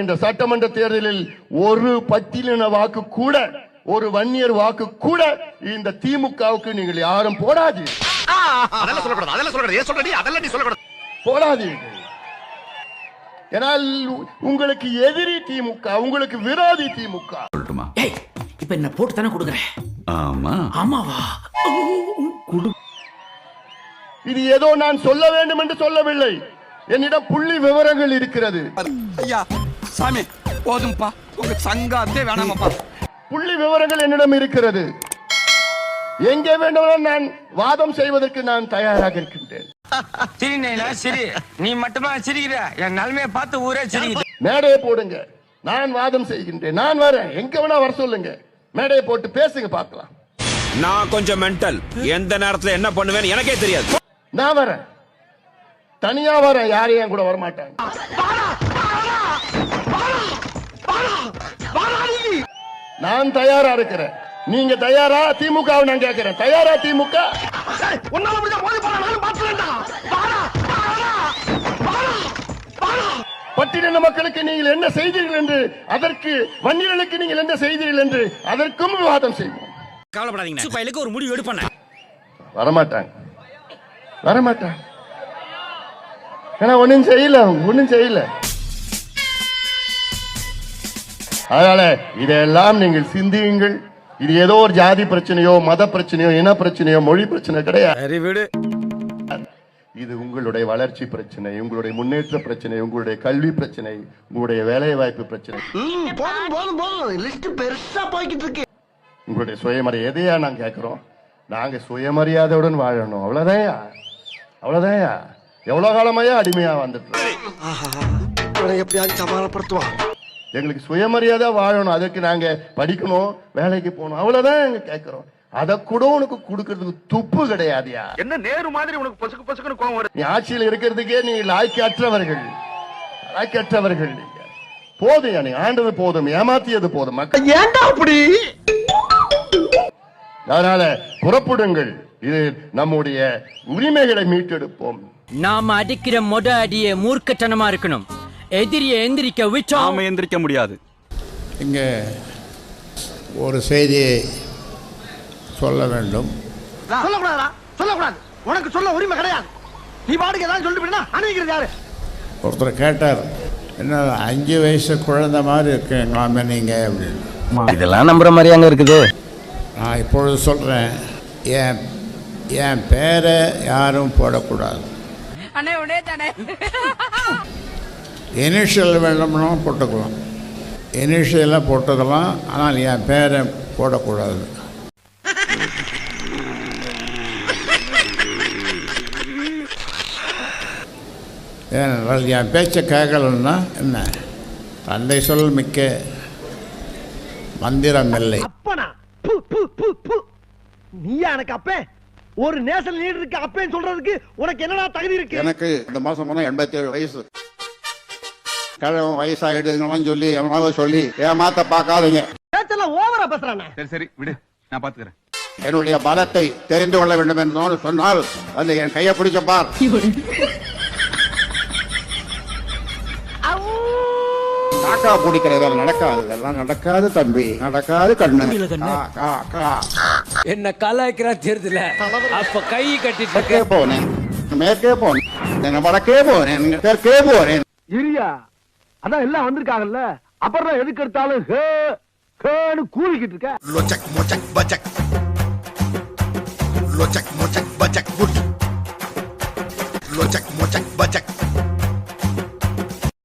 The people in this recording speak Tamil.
இந்த சட்டமன்ற தேர்தலில் ஒரு பட்டியலின வாக்கு கூட ஒரு வன்னியர் வாக்கு கூட இந்த திமுகவுக்கு நீங்கள் யாரும் போடாது அதெல்லாம் சொல்லக்கூடாது அதெல்லாம் சொல்லக்கூடாது. ஏன் சொல்றடி? அதெல்லாம் நீ சொல்லக்கூடாது. போடாதீர்கள். ஏனால் உங்களுக்கு எதிரி திமுக உங்களுக்கு விரோதி திமுக. சொல்லட்டுமா? ஏய் இப்ப என்ன போட்டு தானே கொடுக்குறேன்? ஆமா. ஆமாவா? இது ஏதோ நான் சொல்ல வேண்டும் என்று சொல்லவில்லை. என்னிடம் புள்ளி விவரங்கள் இருக்கிறது. ஐயா சாமி போதும்பா. உங்க சங்காத்தே வேணாமப்பா. புள்ளி விவரங்கள் என்னிடம் இருக்கிறது. எங்கே வேண்டுமானாலும் நான் வாதம் செய்வதற்கு நான் தயாராக இருக்கின்றேன். சரி நைனா சரி. நீ மட்டுமா சிரிக்கிற? என் நிலைமைய பார்த்து ஊரே சிரிக்குது. மேடையை போடுங்க. நான் வாதம் செய்கின்றேன். நான் வரேன். எங்க வேணா வர சொல்லுங்க. மேடையை போட்டு பேசுங்க பார்க்கலாம். நான் கொஞ்சம் மென்டல் எந்த நேரத்துல என்ன பண்ணுவேன்னு எனக்கே தெரியாது. நான் வரேன். தனியா வரேன் யாரையும் என் கூட வரமாட்டாங்க. நான் தயாரா இருக்கிறேன். நீங்க தயாரா? திமுக நான் கேட்கிறேன் தயாரா திமுக? பட்டியலின மக்களுக்கு நீங்கள் என்ன செய்தீர்கள் என்று அதற்கு வன்னியர்களுக்கு நீங்கள் என்ன செய்தீர்கள் என்று அதற்கும் விவாதம் செய்வோம். கவலைப்படாதீங்க. ஒரு முடிவு எடுப்பேன் வரமாட்டாங்க. வரமாட்டாங்க. ஏன்னா ஒண்ணும் செய்யல ஒண்ணும் செய்யல. அதனால இதெல்லாம் நீங்கள் சிந்தியுங்கள். இது ஏதோ ஒரு ஜாதி பிரச்சனையோ மத பிரச்சனையோ இன பிரச்சனையோ மொழி பிரச்சனை கிடையாது. சரி விடு. இது உங்களுடைய வளர்ச்சி பிரச்சனை உங்களுடைய முன்னேற்ற பிரச்சனை உங்களுடைய கல்வி பிரச்சனை உங்களுடைய வேலை வாய்ப்பு பிரச்சனை உங்களுடைய சுயமரியாதை எதையா நாங்க கேட்கிறோம் நாங்க சுயமரியாதையுடன் வாழணும். அவ்வளவுதான்யா. அவ்வளவுதான்யா. எவ்வளவு காலமாயா அடிமையா வந்துட்டு எப்படியாவது சமாளப்படுத்துவான் எங்களுக்கு சுயமரியாதை வாழணும். அதுக்கு நாங்க படிக்கணும் வேலைக்கு போகணும். அவ்வளவுதான் எங்க கேட்கிறோம் அதை கூட உனக்கு கொடுக்கறதுக்கு துப்பு கிடையாதுயா? என்ன நேரு மாதிரி உனக்கு பொசுக்கு பொசுக்குன்னு கோவம் வருது? நீ ஆட்சியில் இருக்கிறதுக்கே நீ லாய்க்கற்றவர்கள். லாய்க்கற்றவர்கள். நீங்க போதும் நீ. ஆண்டது போதும் ஏமாத்தியது போதும் மக்கள். ஏன்டா அப்படி? அதனால புறப்படுங்கள். இது நம்முடைய உரிமைகளை மீட்டெடுப்போம். நாம அடிக்கிற மொத அடியே மூர்க்கத்தனமா இருக்கணும். எதிரிய எந்திரிக்க விட்டோம். நாம எந்திரிக்க முடியாது. இங்கே ஒரு செய்தியை சொல்ல வேண்டும். சொல்லக்கூடாதா சொல்லக்கூடாது. உனக்கு சொல்ல உரிமை கிடையாது. நீ பாட்டுக்கு ஏதாவது சொல்லிட்டு அனுபவிக்கிறது யாரு? ஒருத்தர் கேட்டார் என்ன அஞ்சு வயசு குழந்தை மாதிரி இருக்கீங்களாமே நீங்கள் அப்படின்னு. இதெல்லாம் நம்புற மாதிரி அங்க இருக்குது. நான் இப்பொழுது சொல்கிறேன் என் என் பேரை யாரும் போடக்கூடாது. அண்ணே உடனே தானே. இனிஷியல் வேண்டும்னா போட்டுக்கலாம். இனிஷியலாக போட்டுக்கலாம் ஆனால் என் பேரை போடக்கூடாது. ஏனென்றால் என் பேச்சை கேட்கலன்னா என்ன? தந்தை சொல் மிக்க மந்திரம் இல்லை. நீயா எனக்கு அப்பே ஒரு நேஷனல் லீடர் இருக்கு அப்பேன்னு சொல்றதுக்கு உனக்கு என்னடா தகுதி இருக்கு? எனக்கு இந்த மாதம் போனால் எண்பத்தி ஏழு வயசு. கிழவன் வயசாகிடுங்களாம் சொல்லி எவனாவது சொல்லி ஏமாத்த பார்க்காதீங்க. பேச்செல்லாம் ஓவரா பேசுறானே. சரி சரி விடு. நான் பாத்துக்கிறேன். என்னுடைய பலத்தை தெரிந்து கொள்ள வேண்டும் என்று சொன்னால் அந்த என் கையை பிடிச்ச பார். காக்கா பிடிக்கிறது நடக்காது இதெல்லாம் நடக்காது தம்பி. நடக்காது கண்ணு. கா, கா, கா. என்ன கலாய்க்கிறா தெரியுதுல அப்ப கை கட்டிட்டு போனேன். மேற்கே போனேன். வடக்கே போனேன். தெற்கே போனேன். இரியா அதான் எல்லாம் வந்திருக்காங்கல்ல? அப்புறம் எதுக்கு எடுத்தாலும் ஹே ஹேன்னு கூவிக்கிட்டு இருக்க. லொச்சக் மொச்சக் பச்சக். லொச்சக் மொச்சக் பச்சக் குட் லொச்சக்